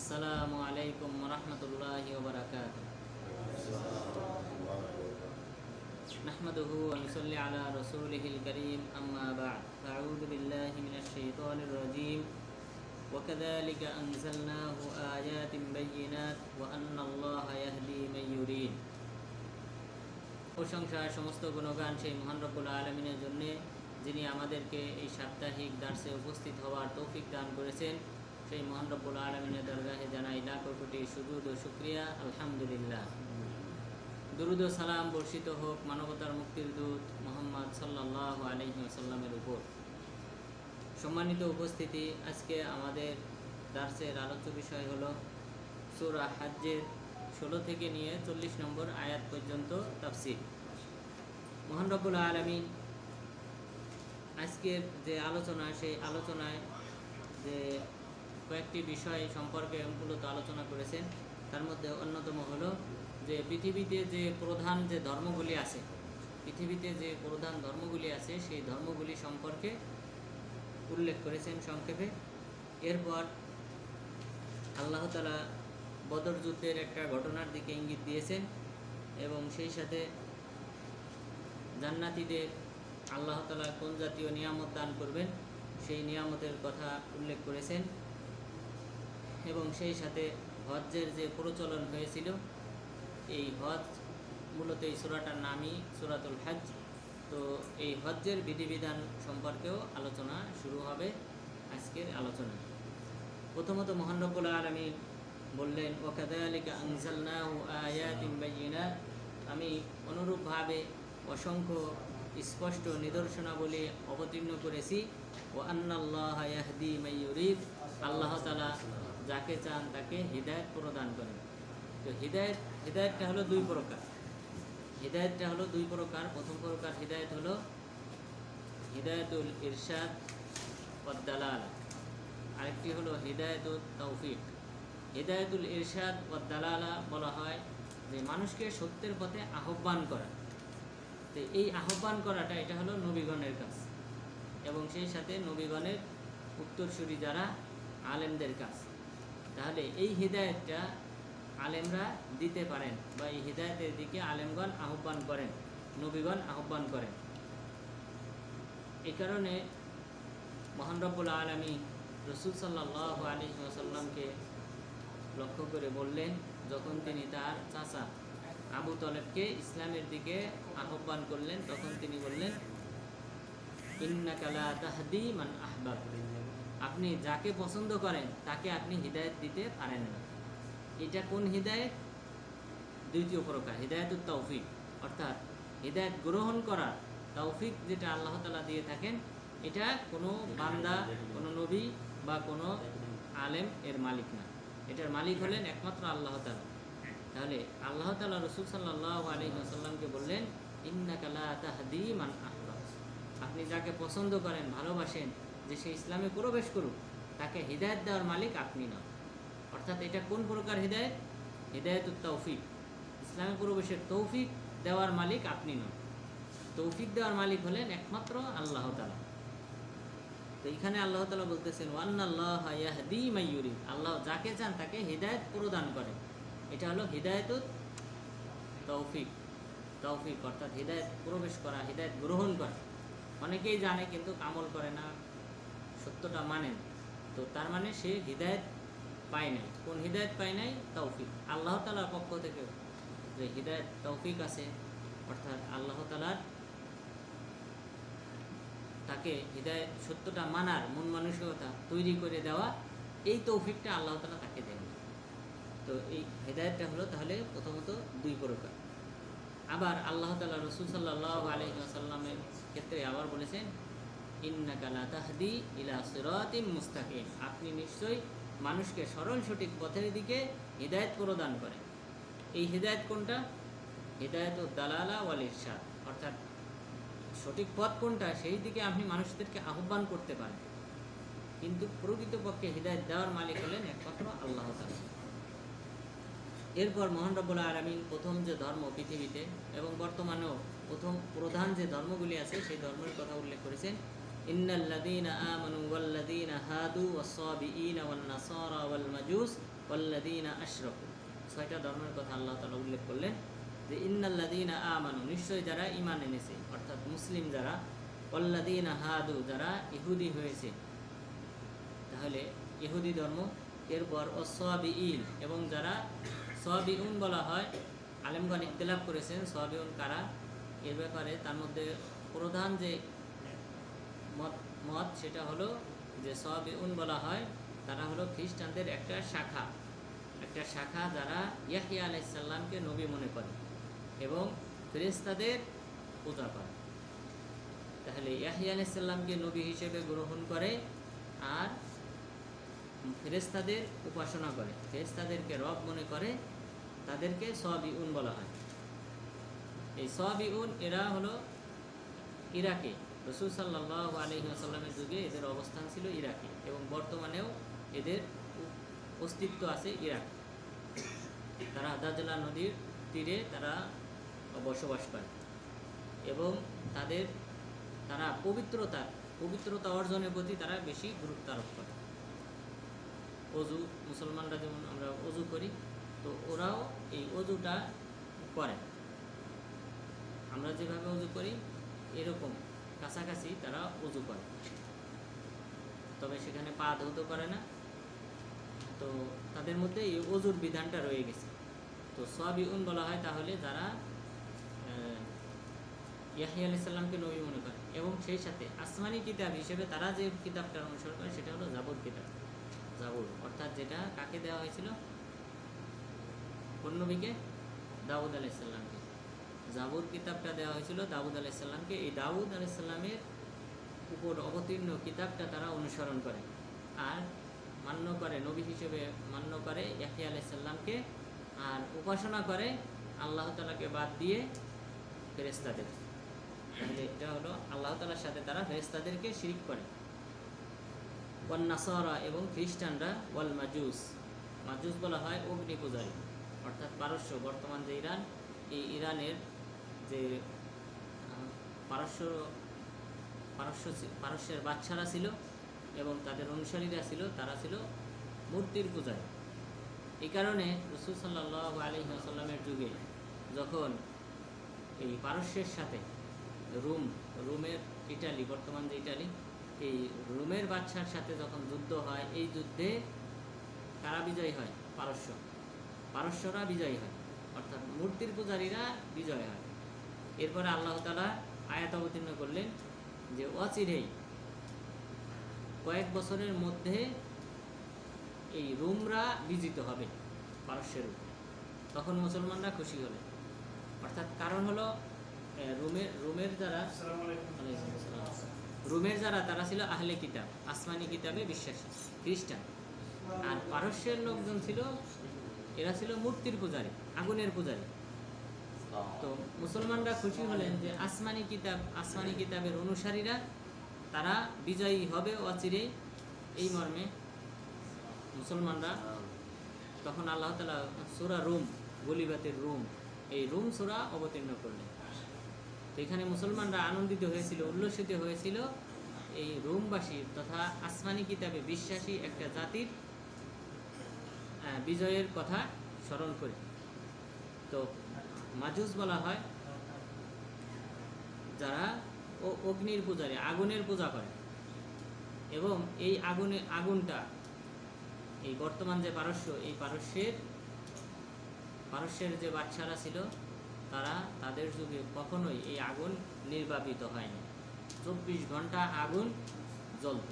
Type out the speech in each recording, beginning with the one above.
আসসালামু আলাইকুম রহমতুল্লাহ ওবরাকাত نحمده ونصلي على رسوله الكريم أما بعد فأعوذ بالله من الشيطان الرجيم وكذلك أنزلناه آيات بينات وأن الله يهدي من يريد প্রশংসা সমস্ত গুণগান সেই মহান রব্বুল আলমিনের জন্যে যিনি আমাদেরকে এই সাপ্তাহিক দার্সে উপস্থিত হওয়ার তৌফিক দান করেছেন সেই মহান রব্বুল আলমিনের দরগাহে জানাই লাখ কোটি সুদুদ ও শুক্রিয়া, আলহামদুলিল্লাহ। দুরুদ সালাম বর্ষিত হোক মানবতার মুক্তির দূত মোহাম্মদ সাল্লাহ আলহি আসাল্লামের উপর। সম্মানিত উপস্থিতি, আজকে আমাদের দার্সের আলোচ্য বিষয় হলো সুরা হাজ্যের ষোলো থেকে নিয়ে চল্লিশ নম্বর আয়াত পর্যন্ত তাফসির। মোহান রব্বুল আলমিন আজকের যে আলোচনা, সেই আলোচনায় যে কয়েকটি বিষয় সম্পর্কে মূলত আলোচনা করেছেন। তার মধ্যে অন্যতম হলো যে পৃথিবীতে যে প্রধান যে ধর্মগুলি আছে, পৃথিবীতে যে প্রধান ধর্মগুলি আছে, সেই ধর্মগুলি সম্পর্কে উল্লেখ করেছেন সংক্ষেপে। এরপর আল্লাহ তালা বদর যুদ্ধের একটা ঘটনার দিকে ইঙ্গিত দিয়েছেন এবং সেই সাথে জান্নাতিদের আল্লাহ তালা কোন জাতীয় নিয়ামত দান করবেন, সেই নিয়ামতের কথা উল্লেখ করেছেন। এবং সেই সাথে হজ্জের যে প্রচলন হয়েছিল, এই হজ মূলত এই সুরাটার নামই সুরাতুল হজ তো এই হজ্জের বিধিবিধান সম্পর্কেও আলোচনা শুরু হবে আজকের আলোচনা প্রথমত মহান রব্বুল আলমী বললেন ওকাদালিকা আনজালনাহু আয়াতিন আমি অনুরূপভাবে অসংখ্য স্পষ্ট নিদর্শনাবলী অবতীর্ণ করেছি। ও আন্নাল্লাহ ইয়াহদি মাইয়ুরিদ আল্লাহ তালা যাকে চান তাকে হৃদায়ত প্রদান করেন। তো হৃদায়ত, হৃদায়তটা হলো দুই প্রকার। হৃদায়তটা হলো দুই প্রকার। প্রথম প্রকার হৃদায়ত হলো হৃদায়তুল ইরশাদ ওয়াদ্দালাল আরেকটি হলো হৃদায়তুল তৌফিক। হৃদায়তুল ইরশাদ ওয়াদ্দালালা বলা হয় যে মানুষকে সত্যের পথে আহ্বান করা। তো এই আহ্বান করাটা এটা হলো নবীগণের কাজ। এবং সেই সাথে নবীগণের উত্তরসূরি যারা আলেমদের কাজ। তাহলে এই হৃদায়তটা আলেমরা দিতে পারেন বা এই হৃদায়তের দিকে আলেমগণ আহ্বান করেন, নবীগণ আহ্বান করেন। এই কারণে মহান রব্বুল আলমী রসুল সাল্লাহ আলী সাল্লামকে লক্ষ্য করে বললেন, যখন তিনি তার চাচা আবু তলেবকে ইসলামের দিকে আহ্বান করলেন, তখন তিনি বললেন ইন্নাকালা তাহদি মান আহবাব। আপনি যাকে পছন্দ করেন, তাকে আপনি হৃদায়ত দিতে পারেন না। এটা কোন হৃদায়ত? দ্বিতীয় প্রকার হৃদায়তুর তৌফিক। অর্থাৎ হৃদায়ত গ্রহণ করার তৌফিক যেটা আল্লাহ তালা দিয়ে থাকেন, এটা কোনো বান্দা, কোনো নবী বা কোনো আলেম এর মালিক না। এটার মালিক হলেন একমাত্র আল্লাহ তালা তাহলে আল্লাহ তালা রসুল সাল্লাহ আলী সাল্লামকে বললেন ইন্নাকালা তাহদি মান আপনি যাকে পছন্দ করেন, ভালোবাসেন যে সে ইসলামে প্রবেশ করুক, তাকে হৃদায়ত দেওয়ার মালিক আপনি নন অর্থাৎ এটা কোন প্রকার হৃদায়ত? হৃদায়ত তৌফিক। ইসলামে প্রবেশের তৌফিক দেওয়ার মালিক আপনি নন তৌফিক দেওয়ার মালিক হলেন একমাত্র আল্লাহ তালা তো এখানে আল্লাহ তালা বলতেছেন, ওয়ান্নাল্লাহ ইয়াহদি মাইয়ুরি আল্লাহ যাকে চান তাকে হৃদায়ত প্রদান করে। এটা হলো হৃদায়ত তৌফিক। তৌফিক অর্থাৎ হৃদায়ত প্রবেশ করা, হৃদায়ত গ্রহণ করা। অনেকেই জানে কিন্তু আমল করে না সত্যটা মানেন তো তার মানে সে হৃদায়ত পায় নাই। কোন হৃদায়ত পায় নাই? তৌফিক। আল্লাহ তালার পক্ষ থেকে যে হৃদায়ত, তৌফিক আছে, অর্থাৎ আল্লাহ তালার তাকে হৃদায়ত, সত্যটা মানার, মন মানসিকতা তৈরি করে দেওয়া, এই তৌফিকটা আল্লাহ তালা তাকে দেন তো এই হৃদায়তটা হলো তাহলে প্রথমত দুই প্রকার। আবার আল্লাহ তালা রসুল সাল্লাহ আলহিহাসাল্লামের ক্ষেত্রে আবার বলেছেন ইন্নাকালা তাহদি ইলা সিরাতিম মুস্তাকিম। আপনি নিশ্চয়ই মানুষকে সরল সঠিক পথের দিকে হৃদায়ত প্রদান করেন। এই হৃদায়ত কোনটা? হৃদায়ত দালালা ওয়াল ইরশাদ। অর্থাৎ সঠিক পথ কোনটা? সেই দিকে আপনি মানুষদেরকে আহ্বান করতে পারেন। কিন্তু প্রকৃতপক্ষে হৃদায়ত দেওয়ার মালিক হলেন একমাত্র আল্লাহ এরপর মহান রব্বুল আলমিন প্রথম যে ধর্ম পৃথিবীতে এবং বর্তমানেও প্রথম প্রধান যে ধর্মগুলি আছে, সেই ধর্মের কথা উল্লেখ করেছেন ইন্নাল্লাযীনা আমানু ওয়াল্লাযীনা হাদু ওয়াস-সাবিঈনা ওয়ান-নাসারা ওয়াল-মাজুস ওয়াল্লাযীনা ছয়টা ধর্মের কথা আল্লাহ তাআলা উল্লেখ করলেন যে, ইন্নাল্লাযীনা আমানু যারা ঈমান এনেছে, অর্থাৎ মুসলিম যারা হাদু, যারা ইহুদি হয়েছে, তাহলে ইহুদি ধর্ম, এরপর অসাবিইন এবং যারা সাবিউন বলা হয়, আলেমগণ ইখতিলাফ করেছেন, সাবিউন কারা? এর ব্যাপারে তার মধ্যে প্রধান যে মত মত সেটা হলো যে সাবিউন বলা হয়, তারা হলো খ্রিস্টানদের একটা শাখা। একটা শাখা যারা ইয়াহিয়া আলাইসাল্লামকে নবী মনে করে এবং ফেরেস্তাদের পূজা করে। তাহলে ইয়াহিয়া আলাইসাল্লামকে নবী হিসেবে গ্রহণ করে আর ফেরেস্তাদের উপাসনা করে। ফেরেস্তাদেরকে রব মনে করে, তাদেরকে সব ইউন বলা হয়। এই সব ইউন এরা হলো ইরাকে। রসুল সাল্লাহ আলহিহাসাল্লামের যুগে এদের অবস্থান ছিল ইরাকে এবং বর্তমানেও এদের অস্তিত্ব আছে ইরাক। তারা দাজলা নদীর তীরে তারা বসবাস করে এবং তাদের, তারা পবিত্রতা পবিত্রতা অর্জনের প্রতি তারা বেশি গুরুত্ব আরোপ করে। অজু, মুসলমানরা যেমন আমরা অজু করি, তো ওরাও এই অজুটা করে। আমরা যেভাবে অজু করি, এরকম। কাছাকাছি তারা অজু করে। তবে সেখানে পা ধৌত করে না। তো তাদের মধ্যে এই অজুর বিধানটা রয়ে গেছে। তো সোয়াবিউন বলা হয় তাহলে যারা ইয়াহিয়া আলাইসাল্লামকে নবী মনে করে এবং সেই সাথে আসমানি কিতাব হিসেবে তারা যে কিতাবটার অনুসরণ করে সেটা হলো জাবর কিতাব। জাবুর অর্থাৎ যেটা কাকে দেওয়া হয়েছিল? কোন নবীকে দাউদ আলাইসাল্লামকে জাবুর কিতাবটা দেওয়া হয়েছিল দাউদ আলাইসাল্লামকে এই দাউদ আলাইসাল্লামের উপর অবতীর্ণ কিতাবটা তারা অনুসরণ করে আর মান্য করে, নবী হিসেবে মান্য করে ইয়াহিয়া আলাইসাল্লামকে আর উপাসনা করে আল্লাহ তালাকে বাদ দিয়ে ফেরেস্তাদের তাহলে এটা হলো আল্লাহ তালার সাথে তারা ফেরেস্তাদেরকে শিরিক করে। নাসারা এবং খ্রিস্টানরা ওয়াল মাজুস। মাজুস বলা হয় অগ্নি পূজারী অর্থাৎ পারস্য, বর্তমান যে ইরান, এই ইরানের যে পারস্য পারস্য পারস্যের বাচ্চারা ছিল এবং তাদের অনুসারীরা ছিল, তারা ছিল মূর্তির পূজারী। এই কারণে রসুল সাল্লাহ আলী আসাল্লামের যুগে যখন এই পারস্যের সাথে রুম, রুমের ইটালি, বর্তমান যে ইটালি, এই রোমের বাদশার সাথে যখন যুদ্ধ হয়, এই যুদ্ধে কারা বিজয়ী হয়? পারস্য। পারস্যরা বিজয়ী হয়। অর্থাৎ মূর্তির পূজারীরা বিজয় হয়। এরপরে আল্লাহ তালা আয়াত অবতীর্ণ করলেন যে অচিরেই কয়েক বছরের মধ্যে এই রোমরা বিজিত হবে পারস্যের উপর। তখন মুসলমানরা খুশি হলেন অর্থাৎ কারণ হলো রোমের রোমের যারা রোমের যারা তারা ছিল আহলে কিতাব আসমানি কিতাবে বিশ্বাসী খ্রিস্টান। আর পারস্যের লোকজন ছিল এরা ছিল মূর্তির পূজারী আগুনের পূজারী। তো মুসলমানরা খুশি হলেন যে আসমানি কিতাব, আসমানি কিতাবের অনুসারীরা, তারা বিজয়ী হবে অচিরেই এই মর্মে মুসলমানরা। তখন আল্লাহ তালা সুরা রুম, গলিবাতের রুম, এই রুম সুরা অবতীর্ণ করলেন। তো এখানে মুসলমানরা আনন্দিত হয়েছিল, উল্লসিত হয়েছিল এই রোমবাসী তথা আসমানি কিতাবে বিশ্বাসী একটা জাতির বিজয়ের কথা স্মরণ করে। তো মাজুস বলা হয়, যারা ও অগ্নির পূজারী, আগুনের পূজা করে। এবং এই আগুনে, আগুনটা, এই বর্তমান যে পারস্য, এই পারস্যের পারস্যের যে বাচ্চারা ছিল, তারা তাদের যুগে কখনোই এই আগুন নির্বাপিত হয়নি। চব্বিশ ঘণ্টা আগুন জ্বলত।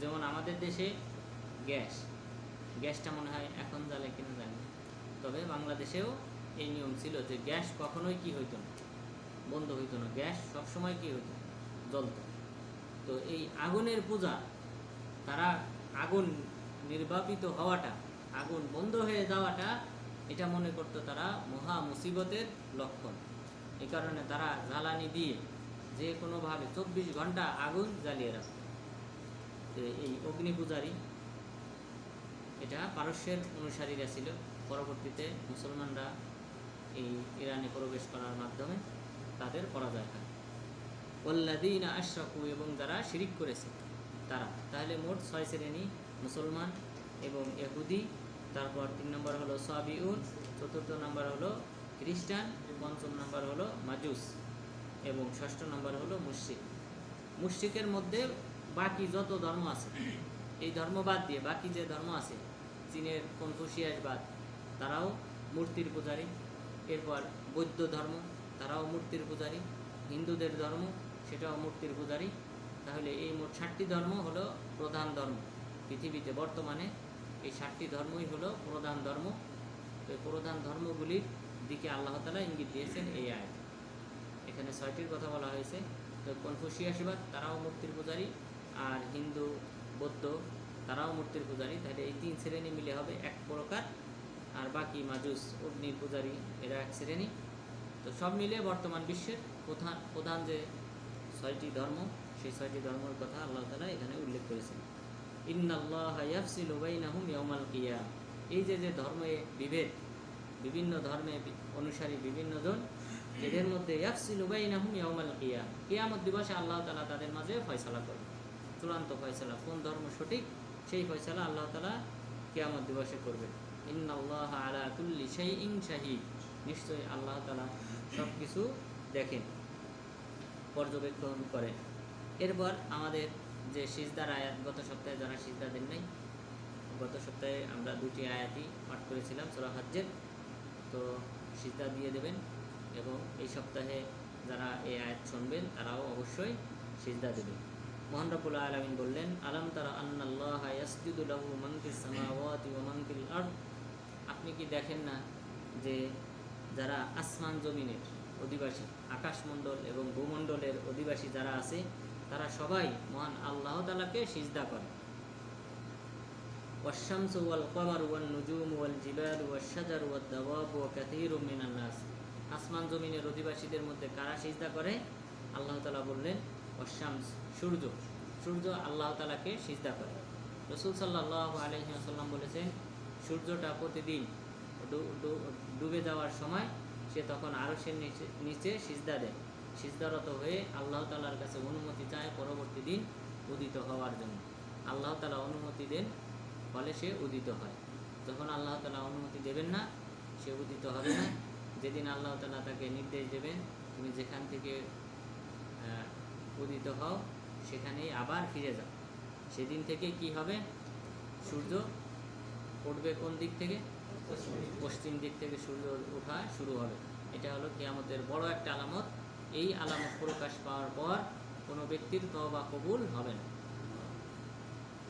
যেমন আমাদের দেশে গ্যাস, গ্যাসটা মনে হয় এখন জ্বালে কিনা জানি তবে বাংলাদেশেও এই নিয়ম ছিল যে গ্যাস কখনোই কি হইতো না, বন্ধ হইতো না। গ্যাস সবসময় কি হইতো? জ্বলত। তো এই আগুনের পূজা, তারা আগুন নির্বাপিত হওয়াটা, আগুন বন্ধ হয়ে যাওয়াটা, এটা মনে করতো তারা মহা মুসিবতের লক্ষণ। এই কারণে তারা জ্বালানি দিয়ে যে কোনোভাবে চব্বিশ ঘণ্টা আগুন জ্বালিয়ে রাখত। এই অগ্নি পূজারী এটা পারস্যের অনুসারীরা ছিল। পরবর্তীতে মুসলমানরা এই ইরানে প্রবেশ করার মাধ্যমে তাদের পরাজয় হয়। ওল্লাদিনা আশরাকু এবং যারা শিরিক করেছে তারা। তাহলে মোট ছয় শ্রেণি মুসলমান এবং এহুদি তারপর তিন নম্বর হলো সাবিউন, চতুর্থ নম্বর হলো খ্রিস্টান, পঞ্চম নম্বর হলো মাজুস এবং ষষ্ঠ নম্বর হলো মুশরিক। মুশরিকের মধ্যে বাকি যত ধর্ম আছে, এই ধর্ম বাদ দিয়ে বাকি যে ধর্ম আছে, চীনের কনফুসিয়াসবাদ তারাও মূর্তির পূজারী। এরপর বৌদ্ধ ধর্ম, তারাও মূর্তির পূজারী, হিন্দুদের ধর্ম, সেটাও মূর্তির পূজারী। তাহলে এই মোট ষাটটি ধর্ম হলো প্রধান ধর্ম। পৃথিবীতে বর্তমানে এই ষাটটি ধর্মই হলো প্রধান ধর্ম। তো এই প্রধান ধর্মগুলির দিকে আল্লাহ তালা ইঙ্গিত দিয়েছেন এই আয় এখানে ছয়টির কথা বলা হয়েছে। তো কনফুসিয়াসবাদ তারাও মূর্তির পূজারী আর হিন্দু, বৌদ্ধ, তারাও মূর্তির পূজারী। তাহলে এই তিন শ্রেণি মিলে হবে এক প্রকার আর বাকি মাজুস, অগ্নি পূজারী, এরা এক শ্রেণি। তো সব মিলে বর্তমান বিশ্বের প্রধান প্রধান যে ছয়টি ধর্ম, সেই ছয়টি ধর্মের কথা আল্লাহ তালা এখানে উল্লেখ করেছেন। ইন্নাল্লাহ ইয়াফসিলু বাইনাহুম ইয়াউমাল কিয়াম। এই যে যে ধর্মে বিভেদ, বিভিন্ন ধর্মে অনুসারী বিভিন্ন জন, এদের মধ্যে ইয়াফসিলু বাইনাহুম ইয়াউমাল কিয়াম। কিয়ামত দিবসে আল্লাহ তালা তাদের মাঝে ফয়সালা করবে। চূড়ান্ত ফয়সালা, কোন ধর্ম সঠিক, সেই ফয়সালা আল্লাহ তালা কিয়ামত দিবসে করবে নিশ্চয়ই আল্লাহ তাআলা সব কিছু দেখেন, পর্যবেক্ষণ করেন এরপর আমাদের যে সিজদার আয়াত, গত সপ্তাহে যারা সিজদা দেন নাই, গত সপ্তাহে আমরা দুটি আয়াতই পাঠ করেছিলাম, সুরা হজ্জের। তো সিজদা দিয়ে দেবেন এবং এই সপ্তাহে যারা এই আয়াত শুনবেন, তারাও অবশ্যই সিজদা দেবেন। মোহান রব্বুল আলমিন বললেন, আলম তারা আন্নাল্লাহ ইয়াসজুদু লাহু মান ফিস সামাওয়াতি আপনি কি দেখেন না যে যারা আসমান জমিনের অধিবাসী আকাশমণ্ডল এবং ভূমণ্ডলের অধিবাসী যারা আছে তারা সবাই মহান আল্লাহ তালাকে সিজদা করে والشمس والقمر والنجوم والجبال والشجر والدواب وكثير من الناس আসমান জমিনের অধিবাসীদের মধ্যে কারা সিজদা করে আল্লাহ তালা বললেন ওয়াশামস সূর্য সূর্য আল্লাহ তালাকে সিজদা করে রসুল সাল্লাহ আলহিহাসাল্লাম বলেছেন সূর্যটা প্রতিদিন ডুবে যাওয়ার সময় সে তখন আরশের নিচে নিচে সিজদা দেয়। সিজদারত হয়ে আল্লাহ তালার কাছে অনুমতি চায় পরবর্তী দিন উদিত হওয়ার জন্য। আল্লাহ তালা অনুমতি দেন ফলে সে উদিত হয়। যখন আল্লাহ তালা অনুমতি দেবেন না, সে উদিত হবে না। যেদিন আল্লাহ তালা তাকে নির্দেশ দেবেন, তুমি যেখান থেকে উদিত হও, সেখানেই আবার ফিরে যাও। সেদিন থেকে কি হবে? সূর্য উঠবে কোন দিক থেকে? পশ্চিম দিক থেকে সূর্য ওঠা শুরু হবে। এটা হলো কিয়ামতের বড় একটা আলামত। এই আলামত প্রকাশ পাওয়ার পর কোনো ব্যক্তির তওবা কবুল হবে না।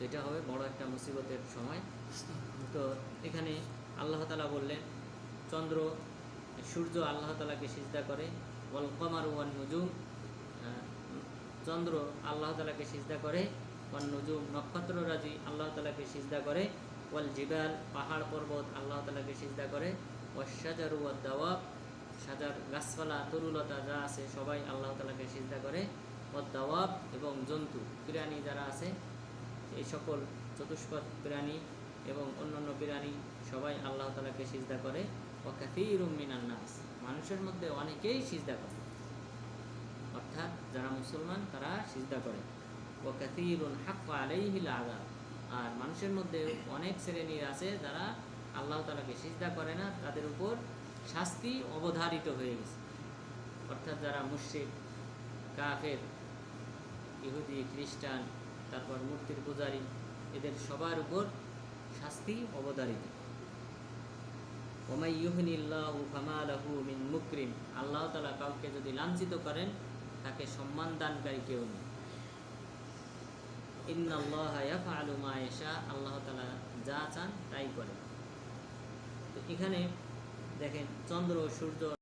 এটা হবে বড় একটা মুসিবতের সময়। তো এখানে আল্লাহ তালা বললেন, চন্দ্র, সূর্য আল্লাহ তালাকে সিজদা করে। ওয়াল কমার ওয়ান নজুম চন্দ্র আল্লাহ তালাকে সিজদা করে। ওয়ান নুজুম নক্ষত্ররাজি আল্লাহ তালাকে সিজদা করে। ওয়াল জিবাল, পাহাড় পর্বত, আল্লাহ তালাকে সিজদা করে। ওয়াশাজার ওয়াদ দাওয়াব সাজার গাছপালা, তরুলতা যা আছে সবাই আল্লাহ তালাকে সিজদা করে। ওয়াদ দাওয়াব এবং জন্তু, প্রাণী যারা আছে, এই সকল চতুষ্পদ প্রাণী এবং অন্যান্য প্রাণী সবাই আল্লাহ তালাকে সিজদা করে। মিনান নাস, মানুষের মধ্যে অনেকেই সিজদা করে। অর্থাৎ যারা মুসলমান তারা সিজদা করে। ওয়াকাফিরুন হাক্কা আলাইহিল আযাব আর মানুষের মধ্যে অনেক শ্রেণির আছে যারা আল্লাহ তালাকে সিজদা করে না, তাদের উপর শাস্তি অবধারিত হয়ে গেছে। অর্থাৎ যারা মুশরিক, কাফের, ইহুদি, খ্রিস্টান, তারপর মূর্তির পূজারী, এদের সবার উপর শাস্তি অবধারিত। ওমাই ইউহনিল্লাহু ফামালাহু মিন মুকরিম। আল্লাহ তালা কাউকে যদি লাঞ্ছিত করেন, তাকে সম্মান দানকারী কেউ নেই। ইন্নাল্লাহ ইয়াফআলু মা ইয়াশা, আল্লাহ তালা যা চান তাই করেন। তো এখানে দেখেন চন্দ্র সূর্য